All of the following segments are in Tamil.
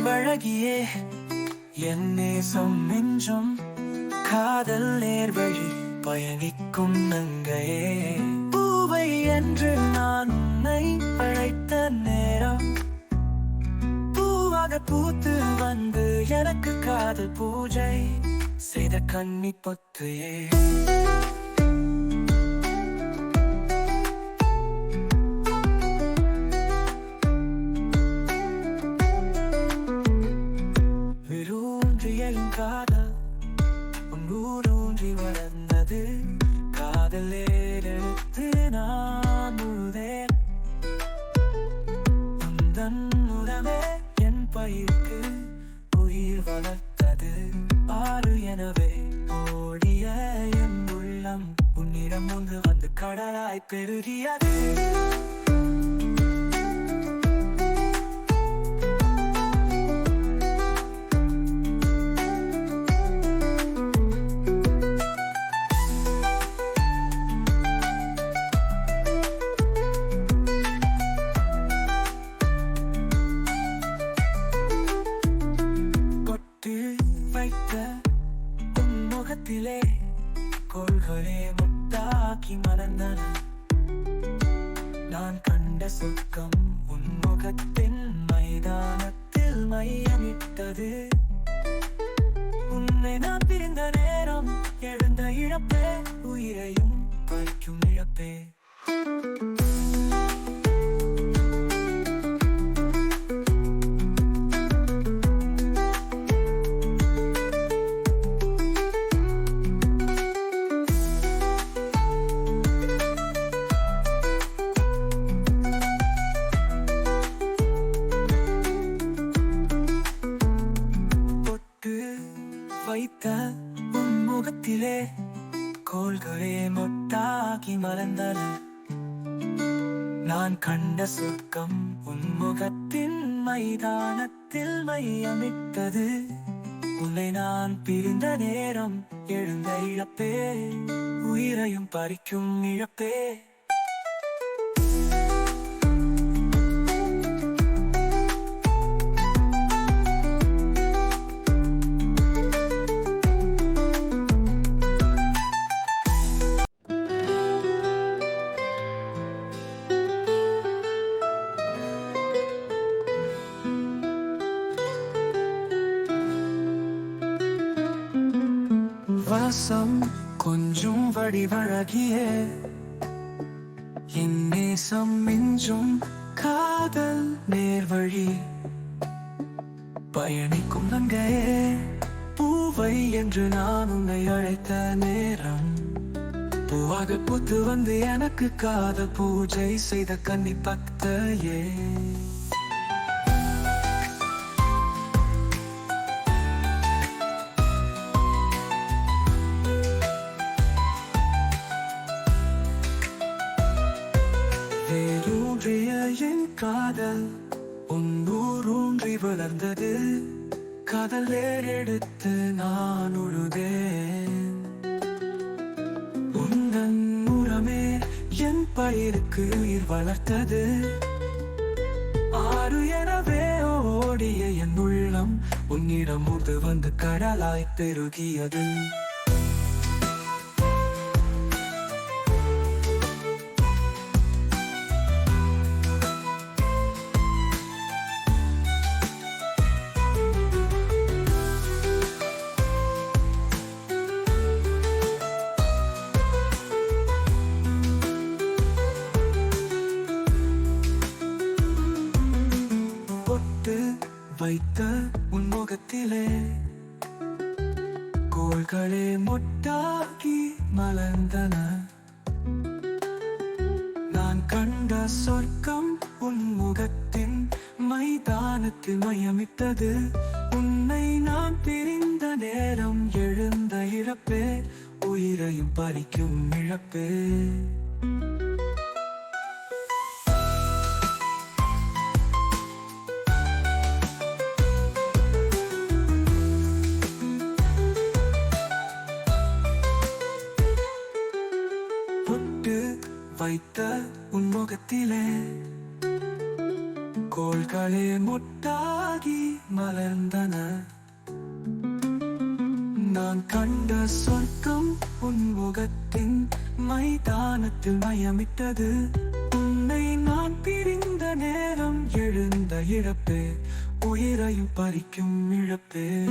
வடிவழகியே என் நேசம் நெஞ்சும் காதல் நேர்வழி பயணிக்கும் நங்கையே. பூவை என்று நான் உன்னை அழைத்த நேரம். பூவாக பூத்து வந்து எனக்கு காதல் பூஜை செய்த கண்ணி பொத்தையே. விரூன்றிய உந்தன் உறவே என் பயிருக்கு உயிர் வளர்த்தது. ஆறு எனவே ஓடிய என் உள்ளம் உன்னிடம் ஒன்று வந்து கடலாய் பெருகியது. உயிரையும் பறிக்கும் இழப்பே பொட்டு வைத்த உன் முகத்திலே கோள்களே மொட்டாகி மலர்ந்தன. நான் கண்ட சொர்க்கம் உன்முகத்தின் மைதானத்தில் மையமிட்டது. உன்னை நான் பிரிந்த நேரம் எழுந்த இழப்பே. உயிரையும் பறிக்கும் இழப்பே. வாசம் கொஞ்சம் வடிவழகிய. என் நேசம் மிஞ்சும் காதல் நேர்வழி. பயணிக்கும் நங்கையே பூவை என்று நான் உன்னை அழைத்த நேரம். பூவாக பூத்து வந்து எனக்கு காதல் பூஜை செய்த கன்னி பக்தையே. என் காதல் உன்னூரூன்றி வளர்ந்தது. காதல் எடுத்து நான் உழுதேன். உந்தன் உரமே என் பயிருக்கு உயிர் வளர்த்தது. ஆறு எனவே ஓடிய என் உள்ளம் உன்னிடம் முது வந்து கடலாய் பெருகியது. நடந்தன நான் கண்ட சொர்க்கம் உன் முகத்தின் மைதானத்தில் மையமிட்டது. உன்னை நான் பிரிந்த நேரம் எழுந்த இழப்பே. உயிரையும் பறிக்கும் இழப்பே. வைத்த உன்முகத்திலே கோள்களே முட்டாகி மலர்ந்தன. நான் கண்ட சொர்க்கம் உன்முகத்தின் மைதானத்தில் மயமிட்டது. உன்னை நான் பிரிந்த நேரம் எழுந்த இழப்பே. உயிரையும் பறிக்கும் இழப்பே.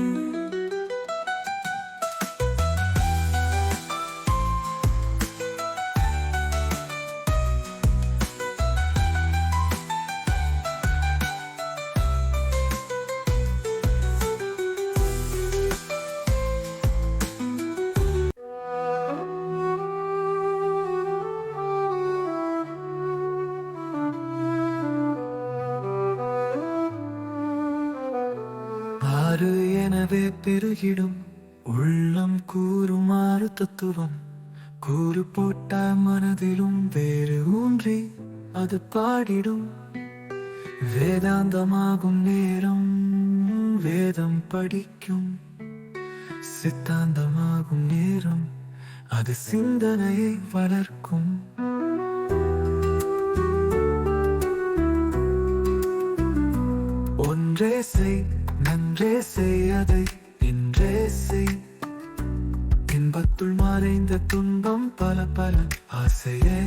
ஆறு எனவே பெருகிடும். உள்ளம் கூறுமாறு தத்துவம். கூறு போட்ட மனதிலும் வேறு ஊன்றி அது பாடிடும். வேதாந்தமாகும் நேரம் வேதம் படிக்கும். சித்தாந்தமாகும் நேரம் அது சிந்தனையை வளர்க்கும். ஒன்றே செய் இன்றே செய் அதை இன்றே செய். இன்பத்துள் மறைந்த துன்பம் பல பல ஆசையே.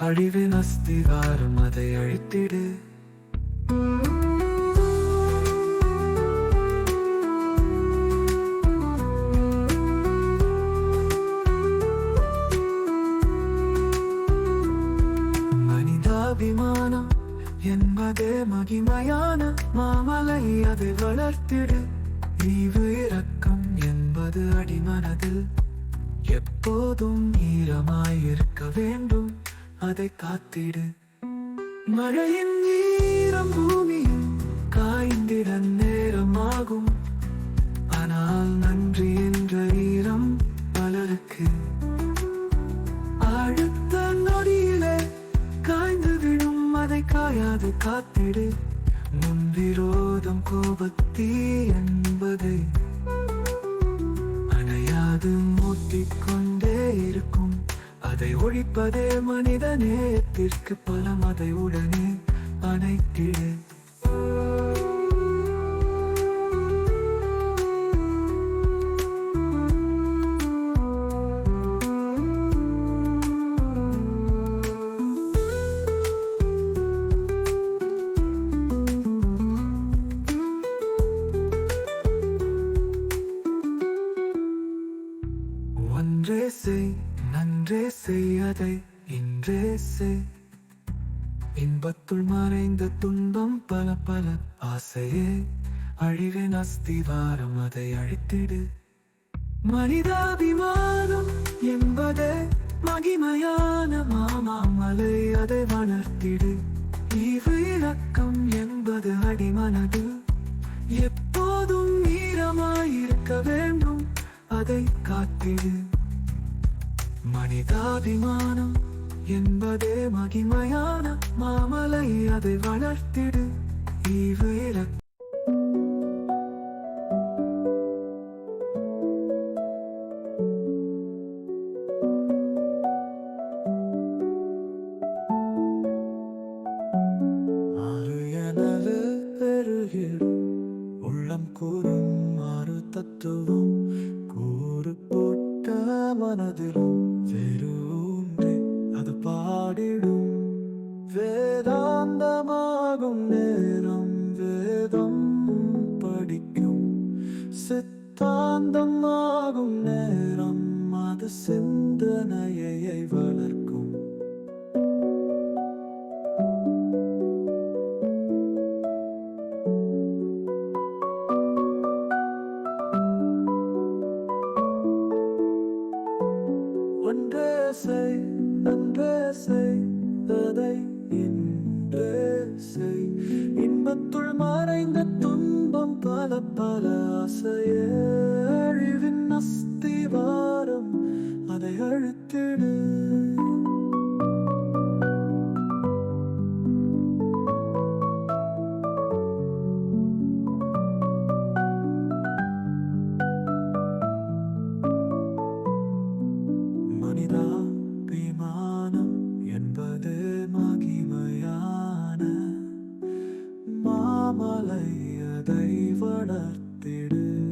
அழிவின் அஸ்திகாரம் அதை அழித்திடு. மனிதாபிமானம் என்பதே மகிமையான மாமலை அது வளர்த்திடு. ஈவு இரக்கம் என்பது அடிமனதில். எப்போதும் ஈரமாயிருக்க வேண்டும் அதை காத்திடு. மழையின் ஈரம் பூமி காயாது காத்திடு. முன்விரோதம் கோபத்தீ என்பதை. அணையாது மூட்டிக்கொண்டே இருக்கும். அதை ஒழிப்பதே மனித நேயத்திற்கு பலம். அதை உடனே அணைத்திடு. அஸ்திவாரம் அதை அழித்திடு. மனிதாபிமானம் என்பதே மகிமையான மாமாமலை அதை வளர்த்திடு. ஈவு இலக்கம் என்பது அடிமனது. எப்போதும் ஈரமாயிருக்க வேண்டும் அதை காத்திடு. மனிதாபிமானம் என்பதே மகிமையான மாமலை அதை வளர்த்திடு. ஈவு இலக்கம் ஆகும் நேரம் வேதம் படிக்கும். சித்தாந்தம் ஆகும் நேரம் அது சிந்தனையை வளர்க்கும். ஆசைய அழிவின் அஸ்திவாரம் அதை அழுத்திடு மகிமையான மாமலை அதை வளர்த்த காத்திடு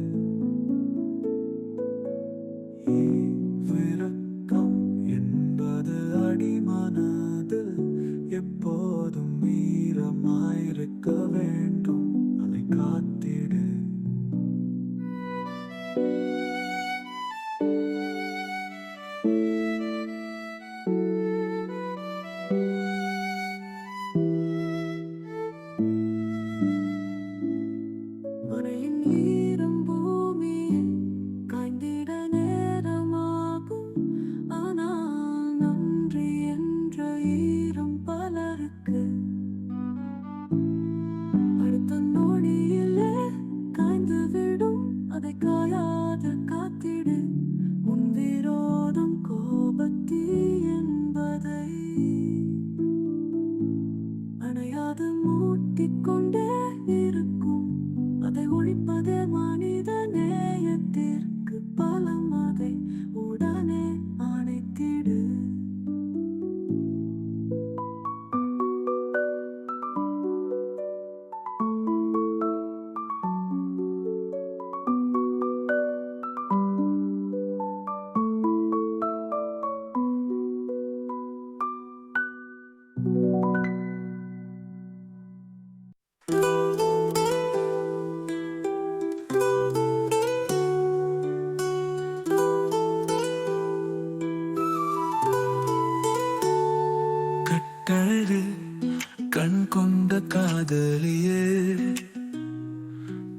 கொண்ட காதலியே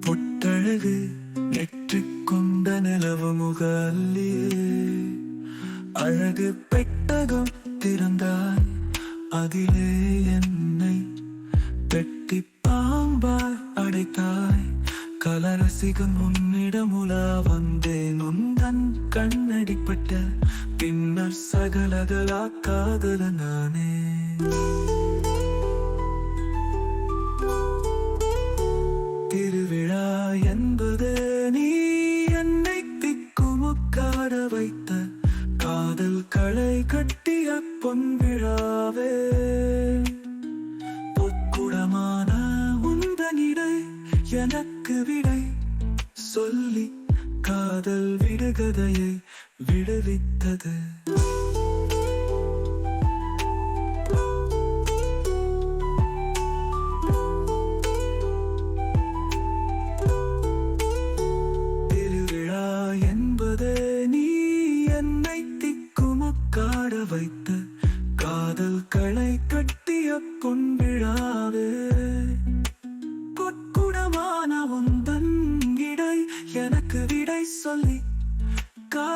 பொட்டழகு நெற்றி கொண்ட நிலவு முகல்லியே. அழகு பெட்டகம் திறந்தாய் அதிலே என்னை பெட்டி பாம்பாய் அடைத்தாய். கலரசிகம் உன்னிடம் உலா வந்தேன் உந்தன் கண்ணடிப்பட்ட பின்னர் சகலகலா காதல நானே காதல் விடுவித்தது.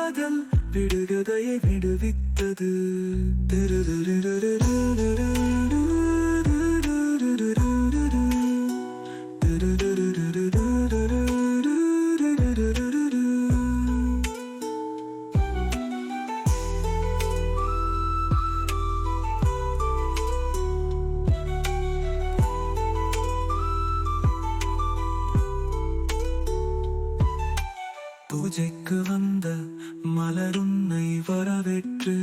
காதல் விடுகதையை விடுவித்தது. பூஜைக்கு வந்த மலருன்னை வரவேற்று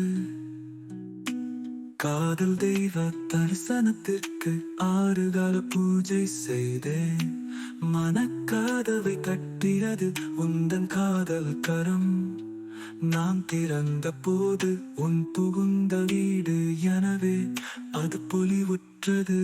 காதல் தெய்வ தரிசனத்திற்கு ஆறுகால பூஜை செய்தேன். மனக்காதவை கட்டியது உந்தன் காதல் கரம். நான் திறந்த போது உன் புகுந்த வீடு எனவே அது பொலிவுற்றது.